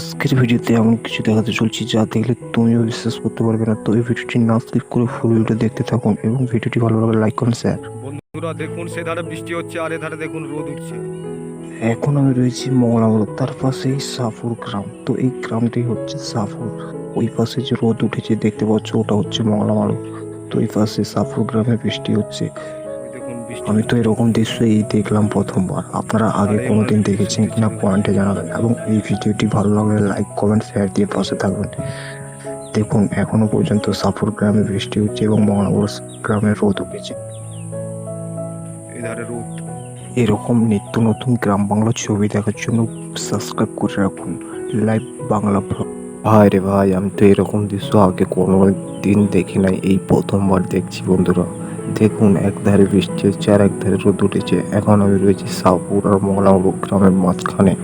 আজকের ভিডিওতে এমন কিছু দেখাতে চলছি যা দেখলে তুমিও বিশ্বাস করতে পারবে না। তো এই ভিডিওটি না স্কিপ করে ফুল ভিডিও দেখতে থাকুন এবং ভিডিওটি ভালো লাগলে লাইক করুন স্যার বন্ধুরা দেখুন সে ধারে বৃষ্টি হচ্ছে আর ধারে দেখুন রোদ উঠছে। এখন আমি রয়েছি মংলামূল তার পাশেই সাফুর গ্রাম। তো এই গ্রামটি হচ্ছে সাফুর। ওই পাশে যে রোদ উঠেছে দেখতে পাচ্ছ ওটা হচ্ছে মংলামালু তো এই পাশে সাফুর গ্রামে বৃষ্টি হচ্ছে। আমি তো এরকম দৃশ্য এই দেখলাম প্রথমবার। আপনারা আগে কোনোদিন দেখেছেন কিনা কমেন্টে জানাবেন এবং এই ভিডিওটি ভালো লাগলে লাইক কমেন্ট শেয়ার দিয়ে পাশে থাকবেন। দেখুন এখনও পর্যন্ত সাপুর গ্রামে বৃষ্টি হচ্ছে এবং মঙ্গলপুর গ্রামে রোদ উঠেছে রোদ। এরকম নিত্য নতুন গ্রাম বাংলা ছবি দেখার জন্য সাবস্ক্রাইব করে রাখুন। লাইভ বাংলা ভাই রে ভাই আমি তো এরকম দৃশ্য আগে কোনো দিন দেখি নাই এই প্রথমবার দেখছি বন্ধুরা। দেখুন একধারে বৃষ্টি হচ্ছে আর এক ধারে রোদ উঠেছে। এখন আমি রয়েছি সাপুর আর মংলামুড় গ্রামের মাঝখানে।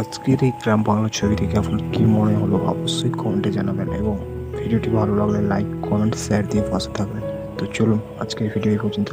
আজকের এই গ্রাম বাংলা ছবি থেকে আপনার কি মনে হলো? অবশ্যই কমেন্টে জানাবেন এবং ভিডিওটি ভালো লাগলে লাইক, কমেন্ট শেয়ার দিয়ে পাশে থাকবেন। তো চলুন, আজকের ভিডিও এই পর্যন্ত।